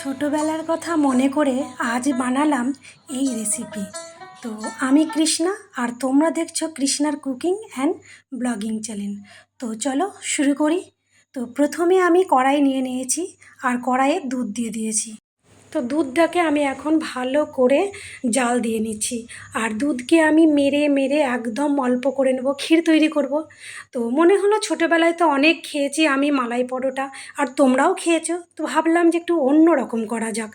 ছোটোবেলার কথা মনে করে আজ বানালাম এই রেসিপি তো আমি কৃষ্ণা আর তোমরা দেখছ কৃষ্ণার কুকিং অ্যান্ড ব্লগিং চ্যানেল তো চলো শুরু করি। তো প্রথমে আমি কড়াই নিয়ে নিয়েছি আর কড়াইয়ে দুধ দিয়ে দিয়েছি। তো দুধটাকে আমি এখন ভালো করে জাল দিয়ে নিচ্ছি। আর দুধকে আমি মেরে মেরে একদম অল্প করে নেব। ক্ষীর তৈরি করব। তো মনে হলো ছোটোবেলায় তো অনেক খেয়েছি আমি মালাই পরোটা। আর তোমরাও খেয়েছো। তো ভাবলাম যে একটু অন্য রকম করা যাক।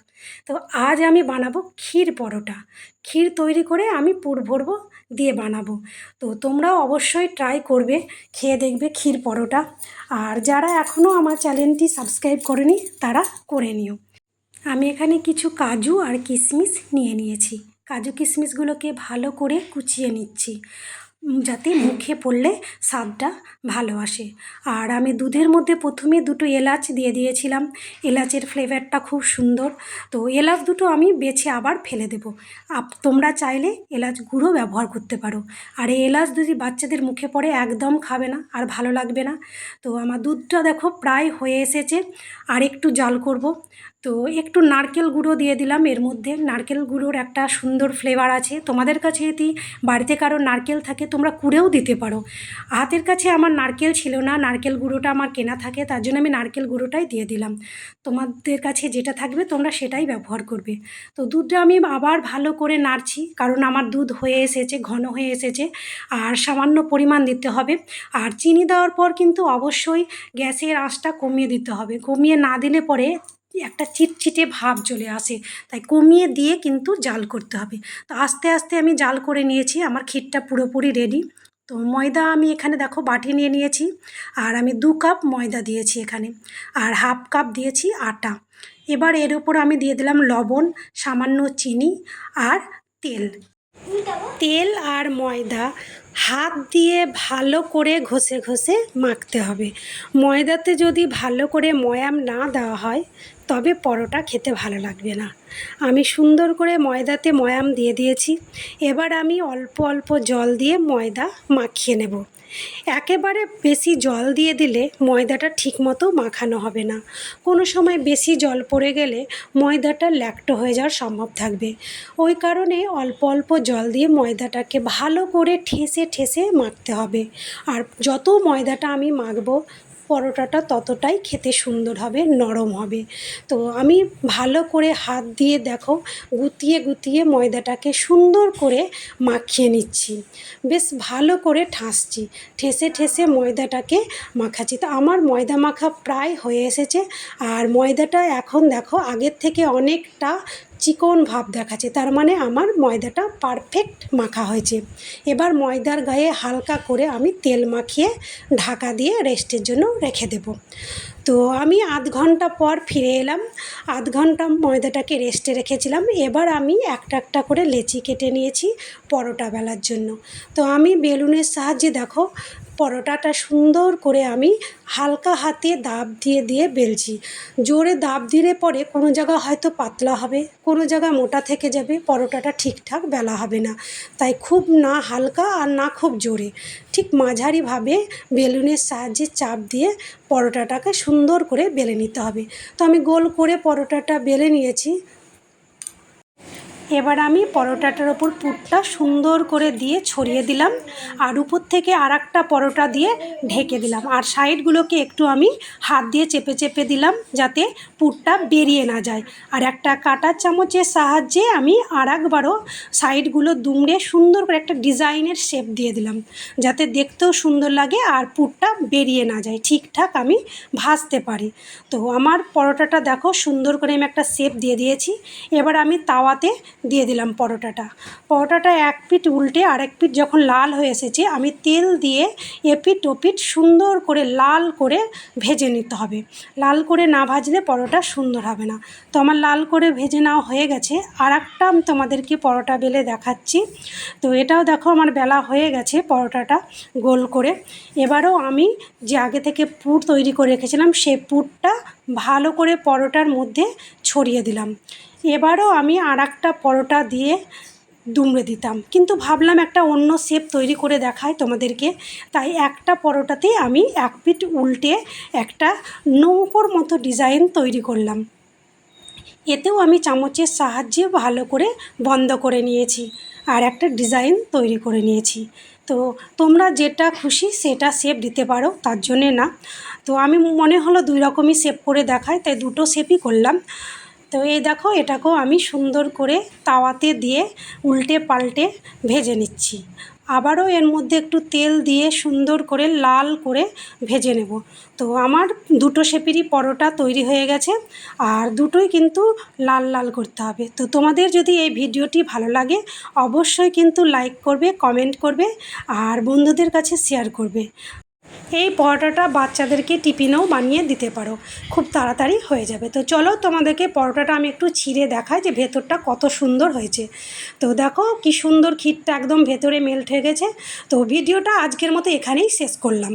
তো আজ আমি বানাবো ক্ষীর পরোটা। ক্ষীর তৈরি করে আমি পুর ভরবো, দিয়ে বানাবো। তো তোমরাও অবশ্যই ট্রাই করবে, খেয়ে দেখবে ক্ষীর পরোটা। আর যারা এখনও আমার চ্যানেলটি সাবস্ক্রাইব করেনি, তারা করে নিও। আমি এখানে কিছু কাজু আর কিশমিশ নিয়ে নিয়েছি। কাজু কিশমিশগুলোকে ভালো করে কুচিয়ে নিচ্ছি যাতে মুখে পড়লে স্বাদটা ভালো আসে। আর আমি দুধের মধ্যে প্রথমে দুটো এলাচ দিয়ে দিয়েছিলাম। এলাচের ফ্লেভারটা খুব সুন্দর। তো এলাচ দুটো আমি বেছে আবার ফেলে দেবো। আপ, তোমরা চাইলে এলাচ গুঁড়ো ব্যবহার করতে পারো। আর এই এলাচ যদি বাচ্চাদের মুখে পড়ে, একদম খাবে না আর ভালো লাগবে না। তো আমার দুধটা দেখো প্রায় হয়ে এসেছে। আর একটু জাল করব। তো একটু নারকেল গুঁড়ো দিয়ে দিলাম। এর মধ্যে নারকেল গুঁড়োর একটা সুন্দর ফ্লেভার আছে। তোমাদের কাছে যদি বাড়িতে কারও নারকেল থাকে, তোমরা কুড়েও দিতে পারো। হাতের কাছে আমার নারকেল ছিল না, নারকেল গুঁড়োটা আমার কেনা থাকে, তার জন্য আমি নারকেল গুঁড়োটাই দিয়ে দিলাম। তোমাদের কাছে যেটা থাকবে, তোমরা সেটাই ব্যবহার করবে। তো দুধটা আমি আবার ভালো করে নাড়ছি, কারণ আমার দুধ হয়ে এসেছে, ঘন হয়ে এসেছে, আর সামান্য পরিমাণ দিতে হবে। আর চিনি দেওয়ার পর কিন্তু অবশ্যই গ্যাসের আঁচটা কমিয়ে দিতে হবে। কমিয়ে না দিলে পরে একটা চিটচিটে ভাব চলে আসে। তাই কমিয়ে দিয়ে কিন্তু জাল করতে হবে। তো আস্তে আস্তে আমি জাল করে নিয়েছি, আমার ক্ষীরটা পুরোপুরি রেডি তো ময়দা আমি এখানে দেখো বাটি নিয়ে নিয়েছি, আর আমি দু কাপ ময়দা দিয়েছি এখানে, আর হাফ কাপ দিয়েছি আটা। এবার এর ওপর আমি দিয়ে দিলাম লবণ, সামান্য চিনি, আর তেল। তেল আর ময়দা হাত দিয়ে ভালো করে ঘষে ঘষে মাখতে হবে। ময়দাতে যদি ভালো করে ময়াম না দেওয়া হয়, তবে পরোটা খেতে ভালো লাগবে না। আমি সুন্দর করে ময়দাতে ময়াম দিয়ে দিয়েছি। এবার আমি অল্প অল্প জল দিয়ে ময়দা মাখিয়ে নেব। একেবারে বেশি জল দিয়ে দিলে ময়দাটা ঠিকমতো মাখানো হবে না। কোনো সময় বেশি জল পড়ে গেলে ময়দাটা ল্যাক্টো হয়ে যাওয়ার সম্ভব থাকবে। ওই কারণে অল্প অল্প জল দিয়ে ময়দাটাকে ভালো করে ঠেসে ঠেসে মাখতে হবে। আর যত ময়দাটা আমি মাখবো পরোটাটা ততটাই খেতে সুন্দর হবে, নরম হবে। তো আমি ভালো করে হাত দিয়ে দেখো, গুতিয়ে গুতিয়ে ময়দাটাকে সুন্দর করে মাখিয়ে নিচ্ছি। বেশ ভালো করে ঠাসছি, ঠেসে ঠেসে ময়দাটাকে মাখাচ্ছি। তো আমার ময়দা মাখা প্রায় হয়ে এসেছে, আর ময়দাটা এখন দেখো আগের থেকে অনেকটা চিকন ভাব দেখাচ্ছে। তার মানে আমার ময়দাটা পারফেক্ট মাখা হয়েছে। এবার ময়দার গায়ে হালকা করে আমি তেল মাখিয়ে ঢাকা দিয়ে রেস্টের জন্য রেখে দেব। তো আমি আধ ঘণ্টা পর ফিরে এলাম। আধ ঘণ্টা ময়দাটাকে রেস্টে রেখেছিলাম। এবার আমি একটা একটা করে লেচি কেটে নিয়েছি পরোটা বেলার জন্য। তো আমি বেলুনের সাহায্যে দেখো পরোটাটা সুন্দর করে আমি হালকা হাতে দাব দিয়ে দিয়ে বেলছি। জোরে দাব দিলে পরে কোনো জায়গা হয়তো পাতলা হবে, কোনো জায়গা মোটা থেকে যাবে, পরোটাটা ঠিকঠাক বেলা হবে না। তাই খুব না হালকা আর না খুব জোরে। ঠিক মাঝারিভাবে বেলুনের সাহায্যে চাপ দিয়ে পরোটাটাকে সুন্দর করে বেলে নিতে হবে। তো আমি গোল করে পরোটাটা বেলে নিয়েছি। এবার আমি পরোটাটার ওপর পুরটা সুন্দর করে দিয়ে ছড়িয়ে দিলাম, আর উপর থেকে আর একটা পরোটা দিয়ে ঢেকে দিলাম, আর সাইডগুলোকে একটু আমি হাত দিয়ে চেপে চেপে দিলাম যাতে পুরটা বেরিয়ে না যায়, আর একটা কাঁটার চামচের সাহায্যে আমি আর একবারও সাইডগুলো দুমড়ে সুন্দর করে একটা ডিজাইনের শেপ দিয়ে দিলাম, যাতে দেখতেও সুন্দর লাগে আর পুরটা বেরিয়ে না যায়, ঠিকঠাক আমি ভাজতে পারি। তো আমার পরোটাটা দেখো সুন্দর করে আমি একটা শেপ দিয়ে দিয়েছি, এবার আমি তাওয়াতে দিয়ে দিলাম পরোটাটা। পরোটাটা এক পিঠ উল্টে আরেক পিঠ যখন লাল হয়ে এসেছে, আমি তেল দিয়ে এপিঠ ওপিঠ সুন্দর করে লাল করে ভেজে নিতে হবে। লাল করে না ভাজলে পরোটা সুন্দর হবে না। তো আমার লাল করে ভেজে নেওয়া হয়ে গেছে। আর একটা আমি তোমাদেরকে পরোটা বেলে দেখাচ্ছি। তো এটাও দেখো আমার বেলা হয়ে গেছে পরোটাটা গোল করে। এবারও আমি যে আগে থেকে পুর তৈরি করে রেখেছিলাম সেই পুরটা ভালো করে পরোটার মধ্যে ছড়িয়ে দিলাম। এবারও আমি আর একটা পরোটা দিয়ে দুমড়ে দিতাম। কিন্তু ভাবলাম একটা অন্য শেপ তৈরি করে দেখায় তোমাদেরকে। তাই একটা পরোটাতেই আমি এক পিঠ উল্টে একটা নৌকোর মতো ডিজাইন তৈরি করলাম। এতেও আমি চামচের সাহায্যে ভালো করে বন্ধ করে নিয়েছি আর একটা ডিজাইন তৈরি করে নিয়েছি। তো তোমরা যেটা খুশি সেটা শেপ দিতে পারো, তার জন্যে না। তো আমি মনে হলো দুই রকমই শেপ করে দেখায় তাই দুটো শেপই করলাম। তো এই দেখো, এটাকেও আমি সুন্দর করে তাওয়াতে দিয়ে উল্টে পাল্টে ভেজে নিচ্ছি। আবারও এর মধ্যে একটু তেল দিয়ে সুন্দর করে লাল করে ভেজে নেব। তো আমার দুটো শেপেরই পরোটা তৈরি হয়ে গেছে, আর দুটোই কিন্তু লাল লাল করতে হবে। তো তোমাদের যদি এই ভিডিওটি ভালো লাগে, অবশ্যই কিন্তু লাইক করবে, কমেন্ট করবে, আর বন্ধুদের কাছে শেয়ার করবে। এই পরোটাটা বাচ্চাদেরকে টিফিনেও বানিয়ে দিতে পারো। খুব তাড়াতাড়ি হয়ে যাবে। তো চলো তোমাদেরকে পরোটাটা আমি একটু ছিঁড়ে দেখাই যে ভেতরটা কত সুন্দর হয়েছে। তো দেখো কি সুন্দর ক্ষীরটা একদম ভেতরে মেল্ট হয়ে গেছে। তো ভিডিওটা আজকের মতো এখানেই শেষ করলাম।